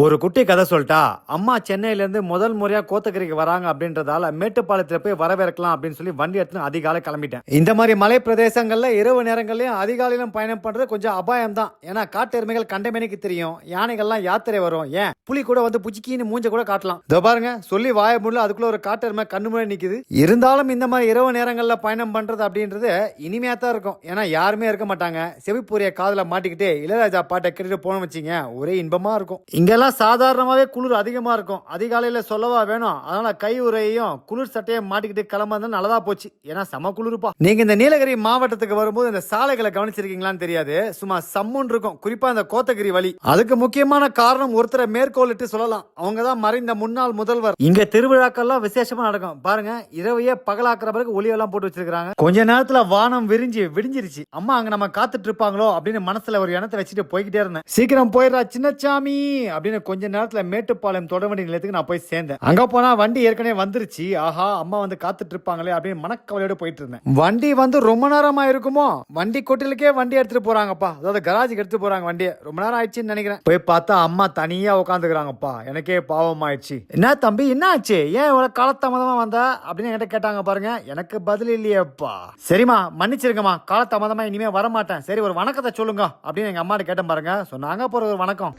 ஒரு குட்டி கதை சொல்லிட்டா அம்மா சென்னையிலேருந்து முதல் முறையாக கோத்தகிரிக்கு வராங்க அப்படின்றதால மேட்டுப்பாளையத்தில் போய் வரவேற்கலாம் அப்படின்னு சொல்லி வண்டி எடுத்து அதிகாலை கிளம்பிட்டேன். இந்த மாதிரி மலை பிரதேசங்களில் இரவு நேரங்கள்லயும் அதிகாலையிலும் பயணம் பண்ணுறது கொஞ்சம் அபாயம் தான் ஏன்னா காட்டெருமைகள் கண்டமேனிக்கு தெரியும். யானைகள்லாம் யாத்திரை வரும். ஏன்? புலி கூட வந்து புச்சிக்கின்னு மூஞ்ச கூட காட்டலாம். இதோ பாருங்க சொல்லி வாய முடியல அதுக்குள்ள ஒரு காட்டெருமை கண்ணு முன்னாடி நிற்கிது இருந்தாலும் இந்த மாதிரி இரவு நேரங்களில் பயணம் பண்ணுறது அப்படின்றது இனிமையாக தான் இருக்கும். ஏன்னா யாருமே இருக்க மாட்டாங்க. செவிப்பூரிய காதில் மாட்டிக்கிட்டு இளையராஜா பாட்டை கேட்டுட்டு போனோம் வச்சிங்க ஒரே இன்பமாக இருக்கும். இங்கெல்லாம் சாதாரணமாகவே குளிர் அதிகமாக இருக்கும். அதிகாலையில் சொல்லவா வேணும். அதனால் கை உரையையும் குளிர் சட்டையை மாட்டிக்கிட்டு கிளம்புறது நல்லதா போச்சு. ஏன்னா செம குளிர்ப்பா. நீங்கள் இந்த நீலகிரி மாவட்டத்துக்கு வரும்போது இந்த சாலைகளை கவனிச்சிருக்கீங்களான்னு தெரியாது. சும்மா சம்முன்னு இருக்கும். குறிப்பாக இந்த கோத்தகிரி வழி. அதுக்கு முக்கியமான காரணம் ஒருத்தரை மேற்கோளிட்டு சொல்லலாம். அவங்க தான் மறைந்த முன்னாள் முதல்வர். இங்கே திருவிழாக்கள்லாம் விசேஷமாக நடக்கும். பாருங்க இரவையே பகலாக்குற பிறகு ஒளியெல்லாம் போட்டு வச்சிருக்காங்க கொஞ்ச நேரத்தில் வானம் விரிஞ்சு விடிஞ்சிருச்சு. அம்மா அங்கே நம்ம காத்துட்டு இருப்பாங்களோ அப்படின்னு மனசில் ஒரு இனத்தை வச்சுட்டு போய்கிட்டே இருந்தேன். சீக்கிரம் போயிடுறா சின்னச்சாமி அப்படின்னு கொஞ்ச நேரத்துல மேட்டுப்பாளையம் தொடர்வண்டி நிலையத்துக்கு நான் போய் சேர்ந்தேன். அங்க போனா வண்டி ஏற்கனவே வந்துருச்சு. ஆஹா அம்மா வந்து காத்துட்டு இருப்பாங்களே அப்படின்னு மனக்கவலையோட போயிட்டு இருந்தேன். வண்டி வந்து ரொம்ப நேரமா இருக்குமோ? வண்டி கொட்டிலுக்கே வண்டி எடுத்துட்டு போறாங்கப்பா. அதாவது கராஜுக்கு எடுத்து போறாங்க வண்டியை. ரொம்ப நேரம் ஆயிடுச்சுன்னு நினைக்கிறேன். போய் பார்த்தா அம்மா தனியா உட்காந்துக்கிறாங்கப்பா எனக்கே பாவம் ஆயிடுச்சு. என்ன தம்பி என்ன ஆச்சு? ஏன் இவ்வளவு காலத்தாமதமா வந்த? அப்படின்னு என்கிட்ட கேட்டாங்க பாருங்க. எனக்கு பதில் இல்லையேப்பா. சரிம்மா மன்னிச்சிருங்கம்மா. காலத்தாமதமா இனிமே வர மாட்டேன் சரி ஒரு வணக்கத்தை சொல்லுங்க அப்படின்னு எங்க அம்மாட்ட கேட்டேன் பாருங்க. சொன்னாங்க போற ஒரு வணக்கம்.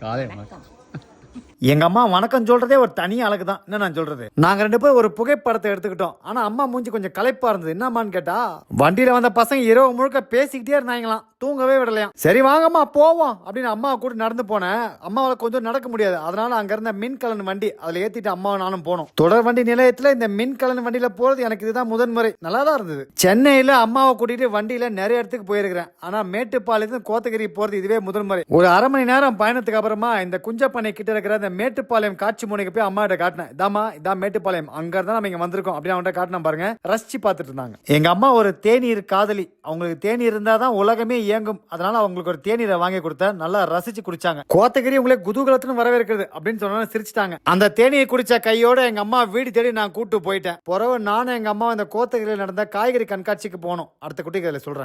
எங்கள் எங்க அம்மா வணக்கம் சொல்றதே ஒரு தனி அழகு தான் என்ன நான் சொல்றது? நாங்க ரெண்டு பேரும் ஒரு புகைப்படத்தை எடுத்துக்கிட்டோம். ஆனா அம்மா மூஞ்சி கொஞ்சம் களைப்பாக இருந்தது. என்னம்மான்னு கேட்டா வண்டியில வந்த பசங்க இரவு முழுக்க பேசிக்கிட்டே இருந்தாங்களாம். தூங்கவே விடலையாம். சரி வாங்கம்மா போவோம் அப்படின்னு அம்மாவை கூட நடந்து போனேன். அம்மாவால கொஞ்சம் நடக்க முடியாது. அதனால அங்க இருந்த மின்கலன் வண்டி அதுல ஏத்திட்டு அம்மாவை நானும் போனோம். தொடர் வண்டி நிலையத்துல இந்த மின்கலன் வண்டியில போறது எனக்கு இதுதான் முதன்முறை நல்லா தான் இருந்தது. சென்னையில அம்மாவை கூட்டிட்டு வண்டியில நிறைய இடத்துக்கு போயிருக்கிறேன். ஆனா மேட்டுப்பாளையத்துல கோத்தகிரி போறது இதுவே முதன்முறை ஒரு அரை மணி நேரம் பயணத்துக்கு அப்புறமா இந்த குஞ்சப்பண்ணை கிட்ட இருக்கிற இந்த மேட்டுப்பாளையம் காட்சி முனைக்கு போய் அம்மா கிட்ட காட்டினேன். இதாமா இதான் மேட்டுப்பாளையம். அங்க இருந்தா நம்ம இங்க வந்திருக்கோம் அப்படின்னு அவன்கிட்ட காட்டினா பாருங்க. ரசிச்சு பார்த்துட்டு இருந்தாங்க. எங்க அம்மா ஒரு தேநீர் காதலி. அவங்களுக்கு தேநீர் இருந்தா தான் உலகமே இயங்கும். அதனால அவங்களுக்கு ஒரு தேநீரை வாங்கி கொடுத்தேன். நல்லா ரசிச்சு குடிச்சாங்க. கோத்தகிரி உங்களே குதூகலத்துன்னு வரவேற்கிறது அப்படின்னு சொன்னா சிரிச்சிட்டாங்க. அந்த தேநீர் குடிச்ச கையோட எங்க அம்மா வீடு தேடி நான் கூட்டு போயிட்டேன். பிறகு நானும் எங்க அம்மா இந்த கோத்தகிரியில் நடந்த காய்கறி கண்காட்சிக்கு போனோம். அடுத்த குட்டிகளை சொல்றேன்.